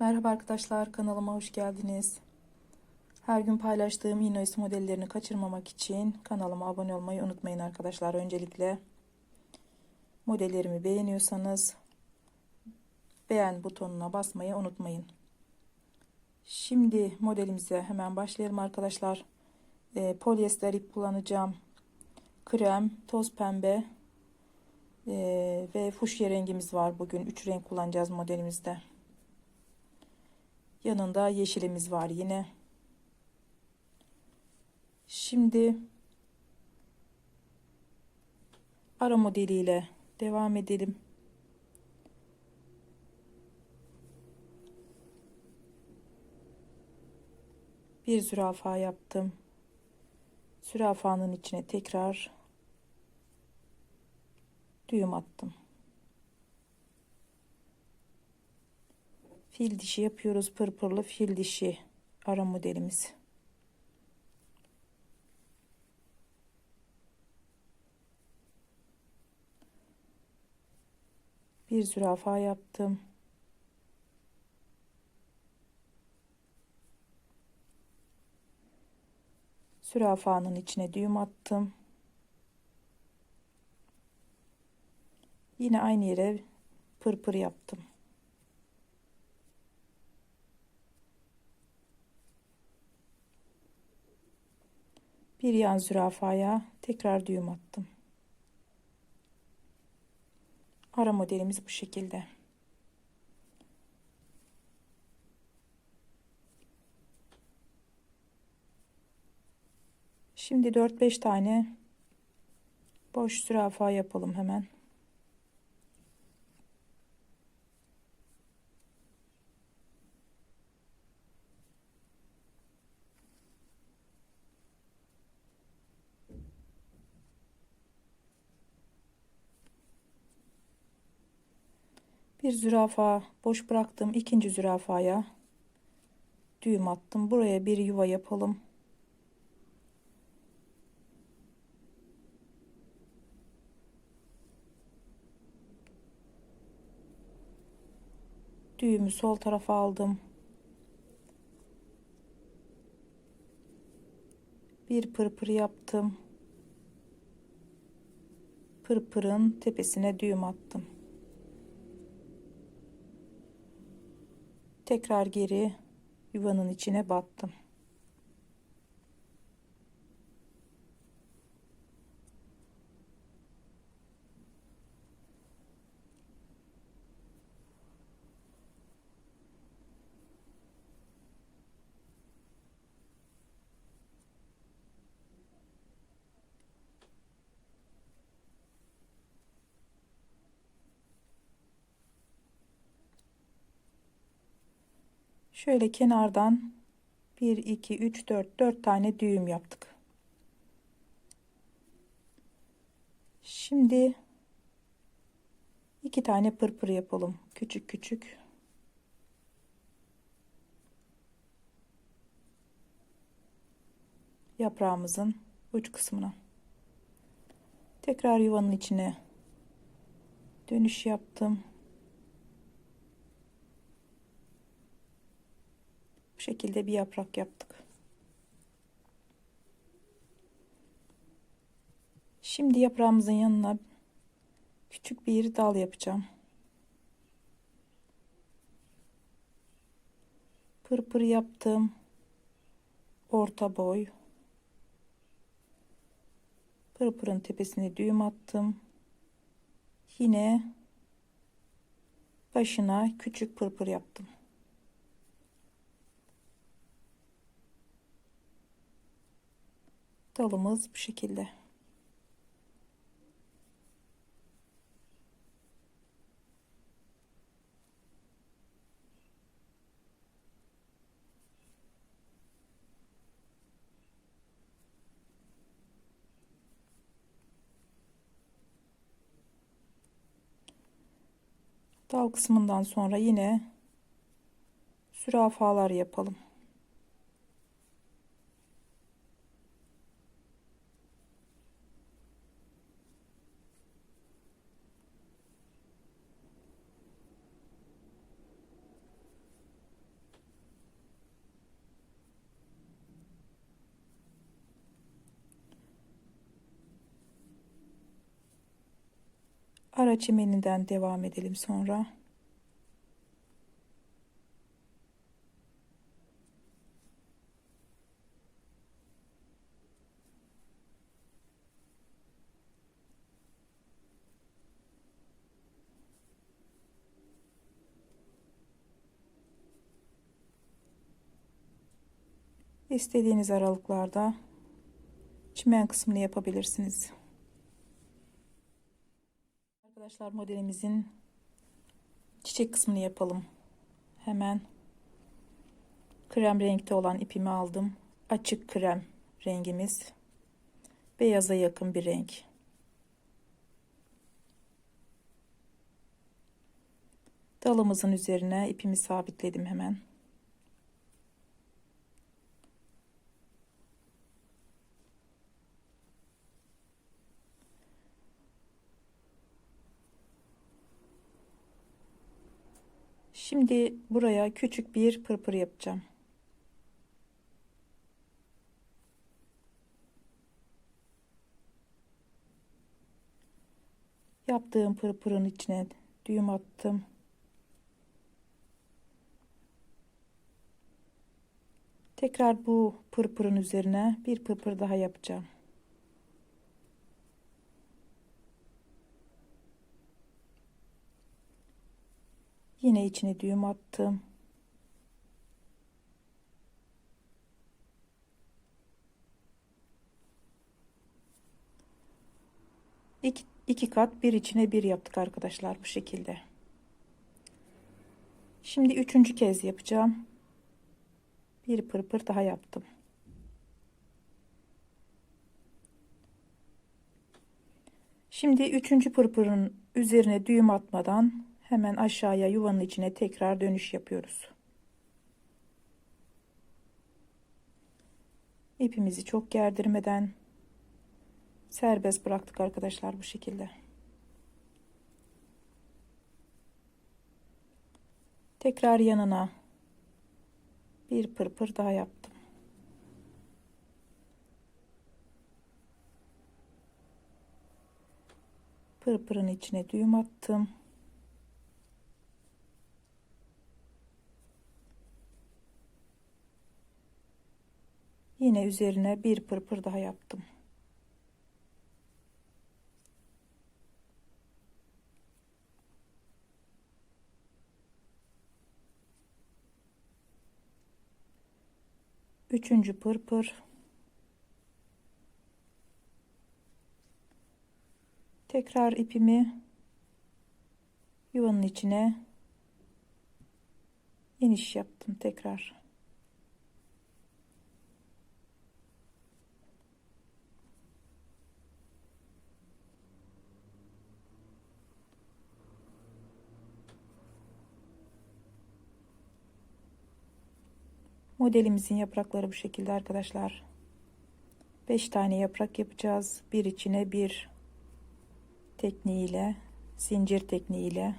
Merhaba arkadaşlar kanalıma hoş geldiniz. Her gün paylaştığım Hinois modellerini kaçırmamak için kanalıma abone olmayı unutmayın arkadaşlar. Öncelikle modellerimi beğeniyorsanız beğen butonuna basmayı unutmayın. Şimdi modelimize hemen başlayalım arkadaşlar. E, polyester ip kullanacağım. Krem, toz pembe e, ve fuşya rengimiz var bugün. 3 renk kullanacağız modelimizde. Yanında yeşilimiz var yine. Şimdi ara modeliyle devam edelim. Bir zürafa yaptım. Zürafanın içine tekrar düğüm attım. Fil dişi yapıyoruz. Pırpırlı fil dişi ara modelimiz. Bir zürafa yaptım. Zürafanın içine düğüm attım. Yine aynı yere pırpır yaptım. Bir yan zürafaya tekrar düğüm attım. Ara modelimiz bu şekilde. Şimdi 4-5 tane boş zürafa yapalım hemen. Bir zürafa boş bıraktım. ikinci zürafaya düğüm attım. Buraya bir yuva yapalım. Düğümü sol tarafa aldım. Bir pırpır yaptım. Pırpırın tepesine düğüm attım. Tekrar geri yuvanın içine battım. Şöyle kenardan 1 2 3 4 4 tane düğüm yaptık. Şimdi iki tane pırpır yapalım. Küçük küçük. Yaprağımızın uç kısmına. Tekrar yuvanın içine dönüş yaptım. Şekilde bir yaprak yaptık. Şimdi yaprağımızın yanına küçük bir dal yapacağım. Pırpır yaptım. Orta boy. Pırpırın tepesine düğüm attım. Yine başına küçük pırpır yaptım. Dalımız bu şekilde. Dal kısmından sonra yine sürafalar yapalım. Ara çimeninden devam edelim sonra. İstediğiniz aralıklarda çimen kısmını yapabilirsiniz. Arkadaşlar modelimizin çiçek kısmını yapalım. Hemen krem renkte olan ipimi aldım. Açık krem rengimiz. Beyaza yakın bir renk. Dalımızın üzerine ipimi sabitledim hemen. Şimdi buraya küçük bir pırpır yapacağım. Yaptığım pırpırın içine düğüm attım. Tekrar bu pırpırın üzerine bir pırpır daha yapacağım. Yine içine düğüm attım. İki, iki kat bir içine bir yaptık arkadaşlar bu şekilde. Şimdi üçüncü kez yapacağım. Bir pırpır daha yaptım. Şimdi üçüncü pırpırın üzerine düğüm atmadan hemen aşağıya yuvanın içine tekrar dönüş yapıyoruz. İpimizi çok gerdirmeden serbest bıraktık arkadaşlar bu şekilde. Tekrar yanına bir pırpır daha yaptım. Pırpırın içine düğüm attım. Yine üzerine bir pırpır daha yaptım. Üçüncü pırpır. Tekrar ipimi yuvanın içine iniş yaptım tekrar. Modelimizin yaprakları bu şekilde arkadaşlar. 5 tane yaprak yapacağız. Bir içine bir tekniğiyle, zincir tekniğiyle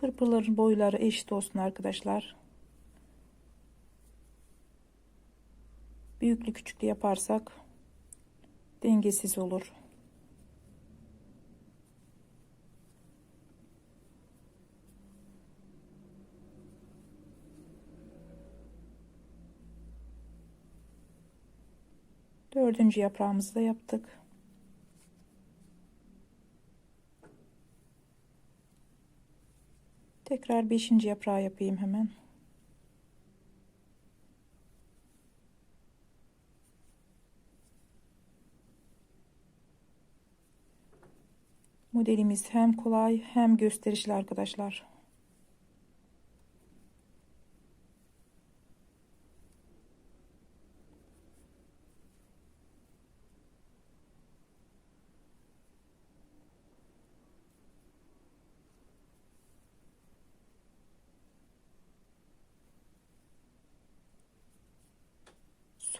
Pırpırların boyları eşit olsun arkadaşlar. Büyüklü küçüklü yaparsak dengesiz olur. Dördüncü yaprağımızı da yaptık. Tekrar beşinci yaprağı yapayım hemen. Modelimiz hem kolay hem gösterişli arkadaşlar.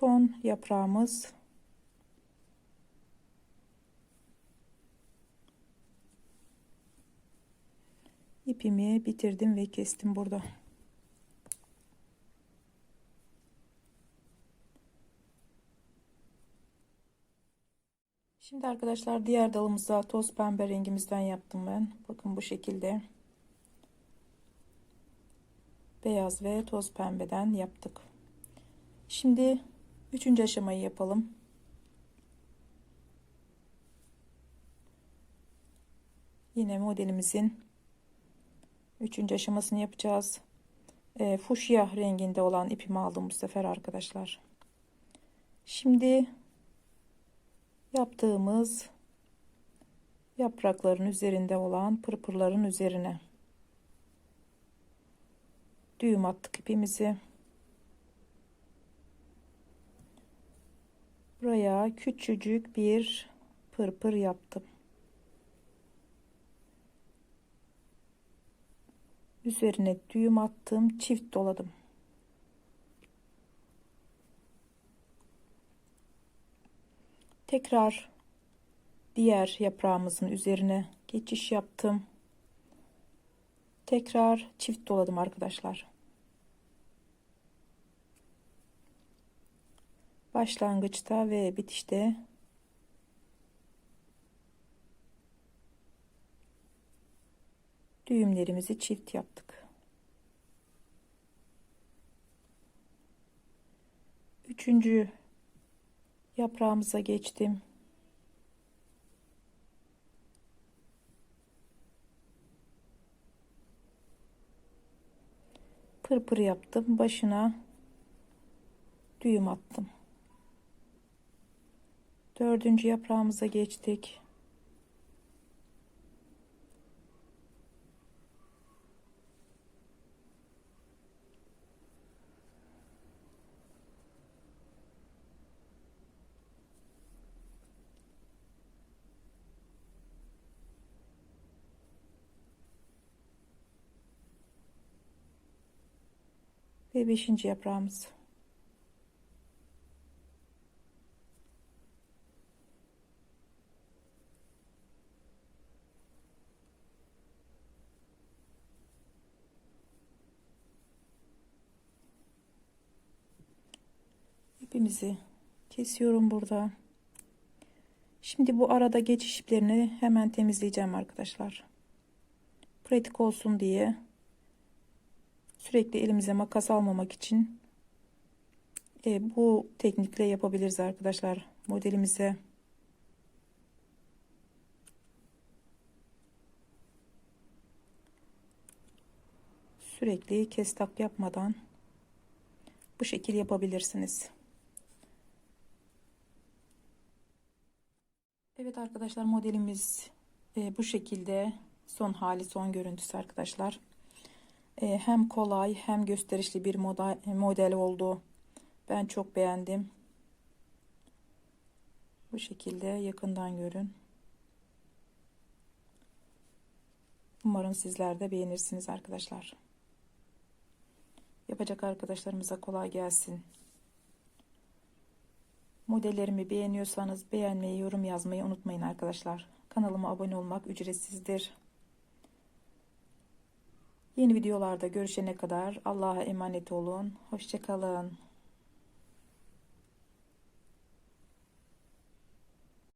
Son yaprağımız ipimi bitirdim ve kestim burada. Şimdi arkadaşlar diğer dalımıza toz pembe rengimizden yaptım ben. Bakın bu şekilde. Beyaz ve toz pembeden yaptık. Şimdi üçüncü aşamayı yapalım. Yine modelimizin üçüncü aşamasını yapacağız. E, fuşya renginde olan ipimi aldım bu sefer arkadaşlar. Şimdi yaptığımız yaprakların üzerinde olan pırpırların üzerine düğüm attık ipimizi. Buraya küçücük bir pırpır yaptım. Üzerine düğüm attım, çift doladım. Tekrar diğer yaprağımızın üzerine geçiş yaptım. Tekrar çift doladım arkadaşlar. Başlangıçta ve bitişte düğümlerimizi çift yaptık. Üçüncü yaprağımıza geçtim. Pırpır yaptım. Başına düğüm attım. Dördüncü yaprağımıza geçtik. ve beşinci yaprağımız. İpimizi kesiyorum burada. Şimdi bu arada geçiş iplerini hemen temizleyeceğim arkadaşlar. Pratik olsun diye sürekli elimize makas almamak için e, bu teknikle yapabiliriz arkadaşlar modelimize. Sürekli kestak yapmadan bu şekil yapabilirsiniz. Evet arkadaşlar modelimiz e, bu şekilde son hali son görüntüsü arkadaşlar. E, hem kolay hem gösterişli bir model, model oldu. Ben çok beğendim. Bu şekilde yakından görün. Umarım sizler de beğenirsiniz arkadaşlar. Yapacak arkadaşlarımıza kolay gelsin. Modellerimi beğeniyorsanız beğenmeyi, yorum yazmayı unutmayın arkadaşlar. Kanalıma abone olmak ücretsizdir. Yeni videolarda görüşene kadar Allah'a emanet olun. Hoşçakalın.